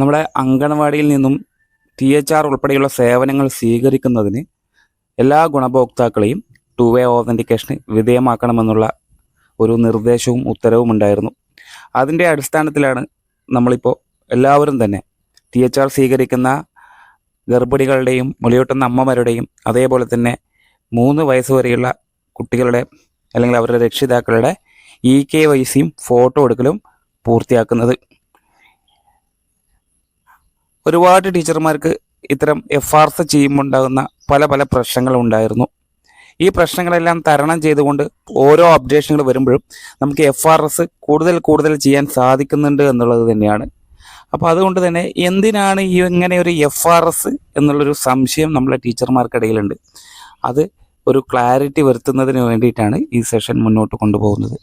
നമ്മുടെ അങ്കണവാടിയിൽ നിന്നും T H R ഉൾപ്പെടെയുള്ള സേവനങ്ങൾ സ്വീകരിക്കുന്നതിന് എല്ലാ ഗുണഭോക്താക്കളെയും ടു വേ ഓതന്റിക്കേഷന് വിധേയമാക്കണമെന്നുള്ള ഒരു നിർദ്ദേശവും ഉത്തരവും ഉണ്ടായിരുന്നു. അതിന്റെ അടിസ്ഥാനത്തിലാണ് നമ്മളിപ്പോൾ എല്ലാവരും തന്നെ ടി എച്ച് ആർ സ്വീകരിക്കുന്ന ഗർഭിണികളുടെയും മുലയൂട്ടുന്ന അമ്മമാരുടെയും അതേപോലെ തന്നെ മൂന്ന് വയസ്സ് വരെയുള്ള കുട്ടികളുടെ അല്ലെങ്കിൽ അവരുടെ രക്ഷിതാക്കളുടെ ഇ കെ വൈ സിയും ഫോട്ടോ എടുക്കലും പൂർത്തിയാക്കുന്നത്. ഒരുപാട് ടീച്ചർമാർക്ക് ഇത്തരം എഫ് ആർ എസ് ചെയ്യുമ്പോൾ ഉണ്ടാകുന്ന പല പല പ്രശ്നങ്ങളും ഉണ്ടായിരുന്നു ഈ പ്രശ്നങ്ങളെല്ലാം തരണം ചെയ്തുകൊണ്ട് ഓരോ അപ്ഡേഷനുകൾ വരുമ്പോഴും നമുക്ക് എഫ് ആർ എസ് കൂടുതൽ കൂടുതൽ ചെയ്യാൻ സാധിക്കുന്നുണ്ട് എന്നുള്ളത് തന്നെയാണ്. അപ്പോൾ അതുകൊണ്ട് തന്നെ എന്തിനാണ് ഈ ഇങ്ങനെ ഒരു എഫ് ആർ എസ് എന്നുള്ളൊരു സംശയം നമ്മളെ ടീച്ചർമാർക്കിടയിലുണ്ട്. അത് ഒരു ക്ലാരിറ്റി വരുത്തുന്നതിന് വേണ്ടിയിട്ടാണ് ഈ സെഷൻ മുന്നോട്ട് കൊണ്ടുപോകുന്നത്.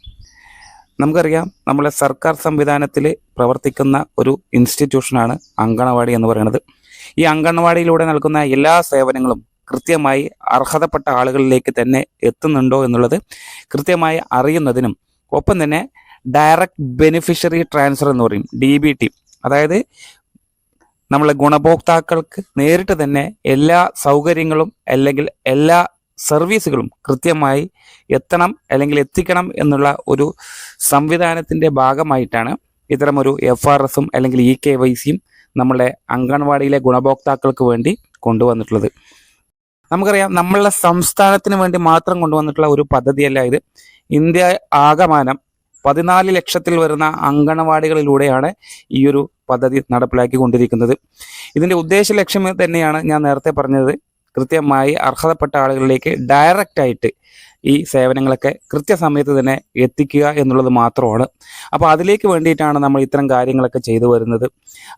നമുക്കറിയാം നമ്മളെ സർക്കാർ സംവിധാനത്തിൽ പ്രവർത്തിക്കുന്ന ഒരു ഇൻസ്റ്റിറ്റ്യൂഷനാണ് അങ്കണവാടി എന്ന് പറയുന്നത്. ഈ അങ്കണവാടിയിലൂടെ നൽകുന്ന എല്ലാ സേവനങ്ങളും കൃത്യമായി അർഹതപ്പെട്ട ആളുകളിലേക്ക് തന്നെ എത്തുന്നുണ്ടോ എന്നുള്ളത് കൃത്യമായി അറിയുന്നതിനും ഒപ്പം തന്നെ ഡയറക്റ്റ് ബെനിഫിഷ്യറി ട്രാൻസ്ഫർ എന്ന് പറയും ഡി ബി ടി അതായത് നമ്മളെ ഗുണഭോക്താക്കൾക്ക് നേരിട്ട് തന്നെ എല്ലാ സൗകര്യങ്ങളും അല്ലെങ്കിൽ എല്ലാ സർവീസുകളും കൃത്യമായി എത്തണം അല്ലെങ്കിൽ എത്തിക്കണം എന്നുള്ള ഒരു സംവിധാനത്തിന്റെ ഭാഗമായിട്ടാണ് ഇത്തരമൊരു എഫ് ആർ എസും അല്ലെങ്കിൽ ഇ കെ വൈ സിയും നമ്മളെ അംഗൻവാടിയിലെ ഗുണഭോക്താക്കൾക്ക് വേണ്ടി കൊണ്ടുവന്നിട്ടുള്ളത്. നമുക്കറിയാം നമ്മളുടെ സംസ്ഥാനത്തിന് വേണ്ടി മാത്രം കൊണ്ടുവന്നിട്ടുള്ള ഒരു പദ്ധതിയല്ല ഇത്. ഇന്ത്യ ആകമാനം പതിനാല് ലക്ഷത്തിൽ വരുന്ന അങ്കണവാടികളിലൂടെയാണ് ഈ ഒരു പദ്ധതി നടപ്പിലാക്കി കൊണ്ടിരിക്കുന്നത് ഇതിന്റെ ഉദ്ദേശ ലക്ഷ്യം തന്നെയാണ് ഞാൻ നേരത്തെ പറഞ്ഞത്. കൃത്യമായി അർഹതപ്പെട്ട ആളുകളിലേക്ക് ഡയറക്റ്റ് ആയിട്ട് ഈ സേവനങ്ങളൊക്കെ കൃത്യസമയത്ത് തന്നെ എത്തിക്കുക എന്നുള്ളത് മാത്രമാണ്. അപ്പോൾ അതിലേക്ക് വേണ്ടിയിട്ടാണ് നമ്മൾ ഇത്തരം കാര്യങ്ങളൊക്കെ ചെയ്തു വരുന്നത്.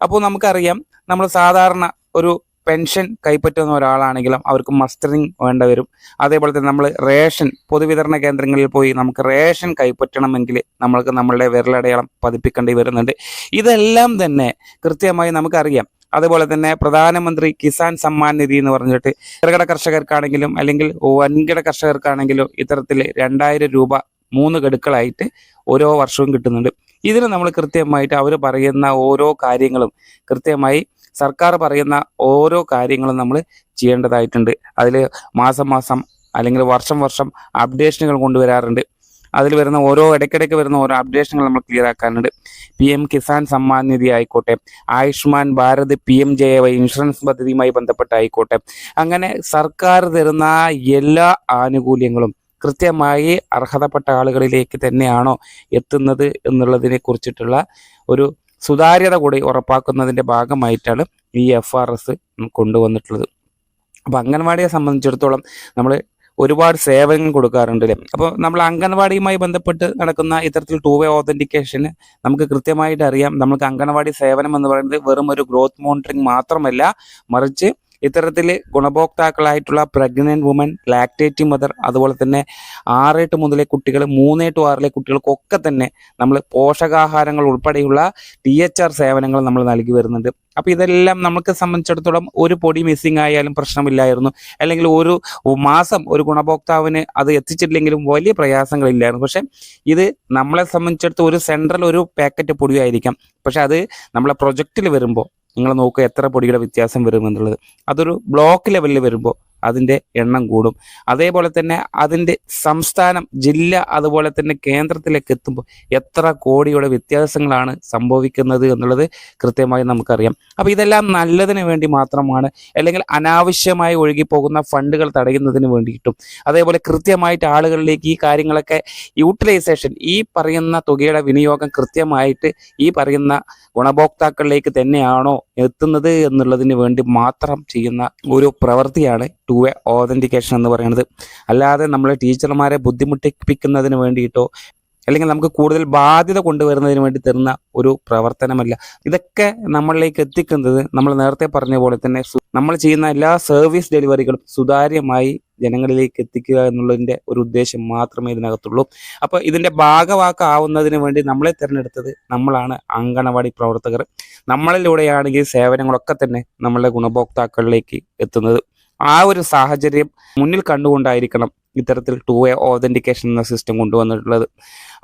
അപ്പോൾ നമുക്കറിയാം നമ്മൾ സാധാരണ ഒരു പെൻഷൻ കൈപ്പറ്റുന്ന ഒരാളാണെങ്കിലും അവർക്ക് മസ്റ്ററിങ് വേണ്ട വരും. അതേപോലെ തന്നെ നമ്മൾ റേഷൻ പൊതുവിതരണ കേന്ദ്രങ്ങളിൽ പോയി നമുക്ക് റേഷൻ കൈപ്പറ്റണമെങ്കിൽ നമ്മൾക്ക് നമ്മളുടെ വിരലടയാളം പതിപ്പിക്കേണ്ടി വരുന്നുണ്ട്. ഇതെല്ലാം തന്നെ കൃത്യമായി നമുക്കറിയാം. അതുപോലെ തന്നെ പ്രധാനമന്ത്രി കിസാൻ സമ്മാൻ നിധി എന്ന് പറഞ്ഞിട്ട് ചെറുകിട കർഷകർക്കാണെങ്കിലും അല്ലെങ്കിൽ വൻകിട കർഷകർക്കാണെങ്കിലും ഇത്തരത്തിൽ രണ്ടായിരം രൂപ മൂന്ന് ഗഡുക്കളായിട്ട് ഓരോ വർഷവും കിട്ടുന്നുണ്ട്. ഇതിന് നമ്മൾ കൃത്യമായിട്ട് അവർ പറയുന്ന ഓരോ കാര്യങ്ങളും കൃത്യമായി സർക്കാർ പറയുന്ന ഓരോ കാര്യങ്ങളും നമ്മൾ ചെയ്യേണ്ടതായിട്ടുണ്ട്. അതിൽ മാസം മാസം അല്ലെങ്കിൽ വർഷം വർഷം അപ്ഡേഷനുകൾ കൊണ്ടുവരാറുണ്ട്. അതിൽ വരുന്ന ഓരോ ഇടയ്ക്കിടയ്ക്ക് വരുന്ന ഓരോ അപ്ഡേഷനുകൾ നമ്മൾ ക്ലിയർ ആക്കാനുണ്ട്. പി എം കിസാൻ സമ്മാൻ നിധി ആയിക്കോട്ടെ Ayushman Bharat P M J Y insurance പദ്ധതിയുമായി ബന്ധപ്പെട്ട് ആയിക്കോട്ടെ അങ്ങനെ സർക്കാർ തരുന്ന എല്ലാ ആനുകൂല്യങ്ങളും കൃത്യമായി അർഹതപ്പെട്ട ആളുകളിലേക്ക് തന്നെയാണോ എത്തുന്നത് എന്നുള്ളതിനെ കുറിച്ചിട്ടുള്ള ഒരു സുതാര്യത കൂടി ഉറപ്പാക്കുന്നതിന്റെ ഭാഗമായിട്ടാണ് ഈ എഫ് ആർ എസ് കൊണ്ടുവന്നിട്ടുള്ളത്. അപ്പോൾ അംഗൻവാടിയെ സംബന്ധിച്ചിടത്തോളം നമ്മൾ ഒരുപാട് സേവനങ്ങൾ കൊടുക്കാറുണ്ട് അല്ലേ അപ്പോൾ നമ്മൾ അംഗൻവാടിയുമായി ബന്ധപ്പെട്ട് നടക്കുന്ന ഇത്തരത്തിൽ ടൂ വേ ഓതന്റിക്കേഷന് നമുക്ക് കൃത്യമായിട്ട് അറിയാം. നമുക്ക് അംഗൻവാടി സേവനം എന്ന് പറയുന്നത് വെറും ഒരു ഗ്രോത്ത് മോണിറ്ററിംഗ് മാത്രമല്ല മറിച്ച് ഇത്തരത്തിൽ ഗുണഭോക്താക്കളായിട്ടുള്ള പ്രഗ്നന്റ് വുമൻ ലാക്ടേറ്റിംഗ് മദർ അതുപോലെ തന്നെ ആറ് എട്ട് മുതലേ കുട്ടികൾ മൂന്ന് ടു ആറിലെ കുട്ടികൾക്കൊക്കെ തന്നെ നമ്മൾ പോഷകാഹാരങ്ങൾ ഉൾപ്പെടെയുള്ള ടി എച്ച് ആർ സേവനങ്ങൾ നമ്മൾ നൽകി വരുന്നുണ്ട്. അപ്പോൾ ഇതെല്ലാം നമുക്ക് സംബന്ധിച്ചിടത്തോളം ഒരു പൊടി മിസ്സിംഗ് ആയാലും പ്രശ്നമില്ലായിരുന്നു. അല്ലെങ്കിൽ ഒരു മാസം ഒരു ഗുണഭോക്താവിന് അത് എത്തിച്ചിട്ടില്ലെങ്കിലും വലിയ പ്രയാസങ്ങളില്ലായിരുന്നു. പക്ഷേ ഇത് നമ്മളെ സംബന്ധിച്ചിടത്ത് ഒരു സെൻട്രൽ ഒരു പാക്കറ്റ് പൊടിയായിരിക്കാം. പക്ഷെ അത് നമ്മളെ പ്രൊജക്റ്റിൽ വരുമ്പോൾ നിങ്ങൾ നോക്കുക എത്ര പൊടിയുടെ വ്യത്യാസം വരുമെന്നുള്ളത് അതൊരു ബ്ലോക്ക് ലെവലിൽ വരുമ്പോൾ അതിന്റെ എണ്ണം കൂടും. അതേപോലെ തന്നെ അതിന്റെ സംസ്ഥാനം ജില്ല അതുപോലെ തന്നെ കേന്ദ്രത്തിലേക്ക് എത്തുമ്പോൾ എത്ര കോടിയുടെ വ്യത്യാസങ്ങളാണ് സംഭവിക്കുന്നത് എന്നുള്ളത് കൃത്യമായി നമുക്കറിയാം. അപ്പോൾ ഇതെല്ലാം നല്ലതിന് വേണ്ടി മാത്രമാണ് അല്ലെങ്കിൽ അനാവശ്യമായി ഒഴുകിപ്പോകുന്ന ഫണ്ടുകൾ തടയുന്നതിന് വേണ്ടിയിട്ടും. അതേപോലെ കൃത്യമായിട്ട് ആളുകളിലേക്ക് ഈ കാര്യങ്ങളൊക്കെ യൂട്ടിലൈസേഷൻ ഈ പറയുന്ന തുകയുടെ വിനിയോഗം കൃത്യമായിട്ട് ഈ പറയുന്ന ഗുണഭോക്താക്കളിലേക്ക് തന്നെയാണോ എത്തുന്നത് എന്നുള്ളതിന് വേണ്ടി മാത്രം ചെയ്യുന്ന ഒരു പ്രവൃത്തിയാണ് ടു എ ഓതന്റിക്കേഷൻ എന്ന് പറയുന്നത്. അല്ലാതെ നമ്മൾ ടീച്ചർമാരെ ബുദ്ധിമുട്ടിപ്പിക്കുന്നതിന് വേണ്ടിയിട്ടോ അല്ലെങ്കിൽ നമുക്ക് കൂടുതൽ ബാധ്യത കൊണ്ടുവരുന്നതിന് വേണ്ടി തരുന്ന ഒരു പ്രവർത്തനമല്ല. ഇതൊക്കെ നമ്മളിലേക്ക് എത്തിക്കുന്നത് നമ്മൾ നേരത്തെ പറഞ്ഞ പോലെ തന്നെ നമ്മൾ ചെയ്യുന്ന എല്ലാ സർവീസ് ഡെലിവറികളും സുതാര്യമായി ജനങ്ങളിലേക്ക് എത്തിക്കുക എന്നുള്ളതിന്റെ ഒരു ഉദ്ദേശം മാത്രമേ ഇതിനകത്തുള്ളൂ. അപ്പോൾ ഇതിന്റെ ഭാഗവാക്കാവുന്നതിന് വേണ്ടി നമ്മളെ തിരഞ്ഞെടുത്തത് നമ്മളാണ് അങ്കണവാടി പ്രവർത്തകർ. നമ്മളിലൂടെയാണെങ്കിൽ സേവനങ്ങളൊക്കെ തന്നെ നമ്മളുടെ ഗുണഭോക്താക്കളിലേക്ക് എത്തുന്നത്. ആ ഒരു സാഹചര്യം മുന്നിൽ കണ്ടുകൊണ്ടായിരിക്കണം ഇത്തരത്തിൽ ടു വേ ഓതന്റിക്കേഷൻ എന്ന സിസ്റ്റം കൊണ്ടുവന്നിട്ടുള്ളത്.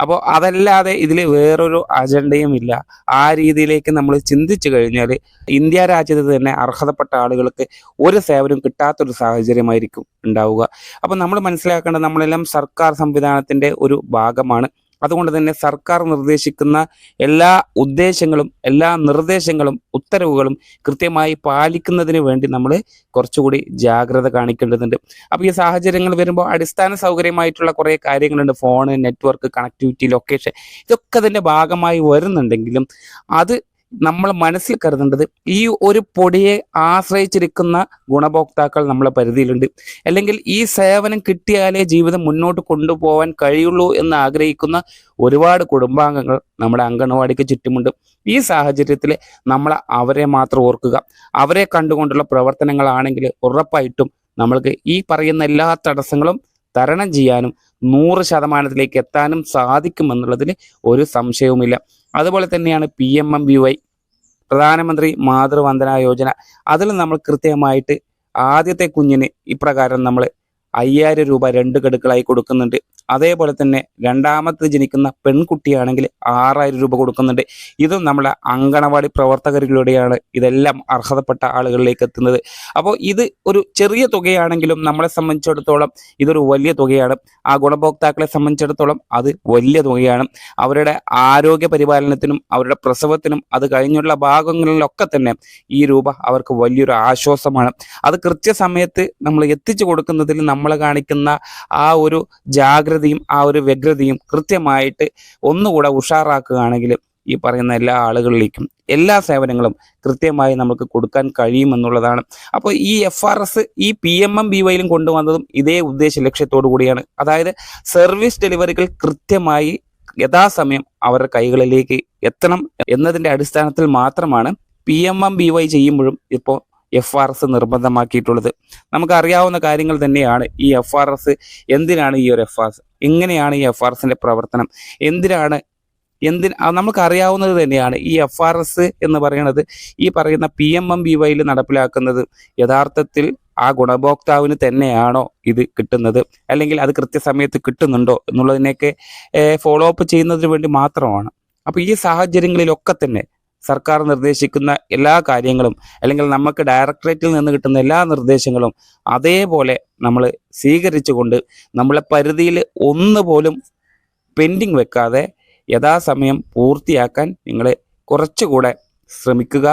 അപ്പോൾ അതല്ലാതെ ഇതിൽ വേറൊരു അജണ്ടയും ഇല്ല. ആ രീതിയിലേക്ക് നമ്മൾ ചിന്തിച്ചു കഴിഞ്ഞാൽ ഇന്ത്യ രാജ്യത്ത് തന്നെ അർഹതപ്പെട്ട ആളുകൾക്ക് ഒരു സേവനം കിട്ടാത്തൊരു സാഹചര്യമായിരിക്കും ഉണ്ടാവുക. അപ്പോൾ നമ്മൾ മനസ്സിലാക്കേണ്ടത് നമ്മളെല്ലാം സർക്കാർ സംവിധാനത്തിന്റെ ഒരു ഭാഗമാണ്. അതുകൊണ്ട് തന്നെ സർക്കാർ നിർദ്ദേശിക്കുന്ന എല്ലാ ഉദ്ദേശങ്ങളും എല്ലാ നിർദ്ദേശങ്ങളും ഉത്തരവുകളും കൃത്യമായി പാലിക്കുന്നതിന് വേണ്ടി നമ്മൾ കുറച്ചുകൂടി ജാഗ്രത കാണിക്കേണ്ടതുണ്ട്. അപ്പോൾ ഈ സാഹചര്യങ്ങൾ വരുമ്പോൾ അടിസ്ഥാന സൗകര്യമായിട്ടുള്ള കുറേ കാര്യങ്ങളുണ്ട്. ഫോണ് നെറ്റ്വർക്ക് കണക്ടിവിറ്റി ലൊക്കേഷൻ ഇതൊക്കെ അതിന്റെ ഭാഗമായി വരുന്നുണ്ടെങ്കിലും അത് നമ്മൾ മനസ്സിൽ കരുതേണ്ടത് ഈ ഒരു പൊടിയെ ആശ്രയിച്ചിരിക്കുന്ന ഗുണഭോക്താക്കൾ നമ്മളെ പരിധിയിലുണ്ട്. അല്ലെങ്കിൽ ഈ സേവനം കിട്ടിയാലേ ജീവിതം മുന്നോട്ട് കൊണ്ടുപോകാൻ കഴിയുള്ളൂ എന്ന് ആഗ്രഹിക്കുന്ന ഒരുപാട് കുടുംബാംഗങ്ങൾ നമ്മുടെ അംഗനവാടിക്ക് ചുറ്റുമുണ്ട്. ഈ സാഹചര്യത്തിൽ നമ്മൾ അവരെ മാത്രം ഓർക്കുക. അവരെ കണ്ടുകൊണ്ടുള്ള പ്രവർത്തനങ്ങളാണെങ്കിൽ ഉറപ്പായിട്ടും നമ്മൾക്ക് ഈ പറയുന്ന എല്ലാ തടസ്സങ്ങളും തരണം ചെയ്യാനും നൂറ് ശതമാനത്തിലേക്ക് എത്താനും സാധിക്കുമെന്നുള്ളതിൽ ഒരു സംശയവുമില്ല. അതുപോലെ തന്നെയാണ് P M M V Y Pradhan Mantri Matru Vandana Yojana. അതിൽ നമ്മൾ കൃത്യമായിട്ട് ആദ്യത്തെ കുഞ്ഞിന് ഇപ്രകാരം നമ്മൾ അയ്യായിരം രൂപ രണ്ട് ഗഡുക്കളായി കൊടുക്കുന്നുണ്ട്. അതേപോലെ തന്നെ രണ്ടാമത്തെ ജനിക്കുന്ന പെൺകുട്ടിയാണെങ്കിൽ ആറായിരം രൂപ കൊടുക്കുന്നുണ്ട്. ഇതും നമ്മുടെ അങ്കണവാടി പ്രവർത്തകരിലൂടെയാണ് ഇതെല്ലാം അർഹതപ്പെട്ട ആളുകളിലേക്ക് എത്തുന്നത്. അപ്പോൾ ഇത് ഒരു ചെറിയ തുകയാണെങ്കിലും നമ്മളെ സംബന്ധിച്ചിടത്തോളം ഇതൊരു വലിയ തുകയാണ്. ആ ഗുണഭോക്താക്കളെ സംബന്ധിച്ചിടത്തോളം അത് വലിയ തുകയാണ്. അവരുടെ ആരോഗ്യ പരിപാലനത്തിനും അവരുടെ പ്രസവത്തിനും അത് കഴിഞ്ഞുള്ള ഭാഗങ്ങളിലൊക്കെ തന്നെ ഈ രൂപ അവർക്ക് വലിയൊരു ആശ്വാസമാണ്. അത് കൃത്യസമയത്ത് നമ്മൾ എത്തിച്ചു കൊടുക്കുന്നതിൽ നമ്മൾ കാണിക്കുന്ന ആ ഒരു ജാഗ്രതയും ആ ഒരു വ്യഗ്രതയും കൃത്യമായിട്ട് ഒന്നുകൂടെ ഉഷാറാക്കുകയാണെങ്കിൽ ഈ പറയുന്ന എല്ലാ ആളുകളിലേക്കും എല്ലാ സേവനങ്ങളും കൃത്യമായി നമുക്ക് കൊടുക്കാൻ കഴിയുമെന്നുള്ളതാണ്. അപ്പോൾ ഈ എഫ് ആർ എസ് ഈ പി എം എം ബി വൈയിലും കൊണ്ടുവന്നതും ഇതേ ഉദ്ദേശ ലക്ഷ്യത്തോടു കൂടിയാണ്. അതായത് സർവീസ് ഡെലിവറികൾ കൃത്യമായി യഥാസമയം അവരുടെ കൈകളിലേക്ക് എത്തണം എന്നതിന്റെ അടിസ്ഥാനത്തിൽ മാത്രമാണ് P M M B Y ചെയ്യുമ്പോഴും ഇപ്പോൾ എഫ് ആർ എസ് നിർബന്ധമാക്കിയിട്ടുള്ളത്. നമുക്കറിയാവുന്ന കാര്യങ്ങൾ തന്നെയാണ് ഈ എഫ് ആർ എസ് എന്തിനാണ് ഈ ഒരു എഫ് ആർ എസ് എങ്ങനെയാണ് ഈ എഫ് ആർ എസിന്റെ പ്രവർത്തനം? എന്തിനാണ് എന്തിന് നമുക്കറിയാവുന്നത് തന്നെയാണ് ഈ എഫ് ആർ എസ് എന്ന് പറയുന്നത് ഈ പറയുന്ന പി എം എം ബി വൈയിൽ നടപ്പിലാക്കുന്നത് യഥാർത്ഥത്തിൽ ആ ഗുണഭോക്താവിന് തന്നെയാണോ ഇത് കിട്ടുന്നത്? അല്ലെങ്കിൽ അത് കൃത്യസമയത്ത് കിട്ടുന്നുണ്ടോ എന്നുള്ളതിനെയൊക്കെ ഫോളോ അപ്പ് ചെയ്യുന്നതിന് വേണ്ടി മാത്രമാണ്. അപ്പോൾ ഈ സാഹചര്യങ്ങളിലൊക്കെ തന്നെ സർക്കാർ നിർദ്ദേശിക്കുന്ന എല്ലാ കാര്യങ്ങളും അല്ലെങ്കിൽ നമുക്ക് ഡയറക്ടറേറ്റിൽ നിന്ന് കിട്ടുന്ന എല്ലാ നിർദ്ദേശങ്ങളും അതേപോലെ നമ്മൾ സ്വീകരിച്ചുകൊണ്ട് നമ്മളെ പരിധിയിൽ ഒന്ന് പോലും പെൻഡിങ് വെക്കാതെ യഥാസമയം പൂർത്തിയാക്കാൻ നിങ്ങൾ കുറച്ചുകൂടെ ശ്രമിക്കുക.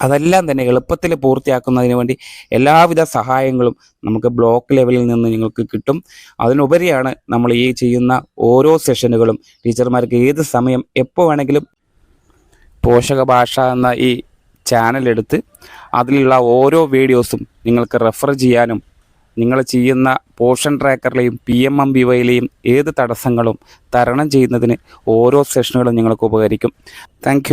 അതെല്ലാം തന്നെ എളുപ്പത്തിൽ പൂർത്തിയാക്കുന്നതിന് വേണ്ടി എല്ലാവിധ സഹായങ്ങളും നമുക്ക് ബ്ലോക്ക് ലെവലിൽ നിന്ന് നിങ്ങൾക്ക് കിട്ടും. അതിനുപരിയാണ് നമ്മൾ ഈ ചെയ്യുന്ന ഓരോ സെഷനുകളും ടീച്ചർമാർക്ക് ഏത് സമയം എപ്പോൾ വേണമെങ്കിലും പോഷക ഭാഷ എന്ന ഈ ചാനൽ എടുത്ത് അതിലുള്ള ഓരോ വീഡിയോസും നിങ്ങൾക്ക് റെഫർ ചെയ്യാനും നിങ്ങൾ ചെയ്യുന്ന പോഷൻ ട്രാക്കറിലെയും പി എം എം ബി വൈയിലെയും ഏത് തടസ്സങ്ങളും തരണം ചെയ്യുന്നതിന് ഓരോ സെഷനുകളും നിങ്ങൾക്ക് ഉപകരിക്കും. താങ്ക്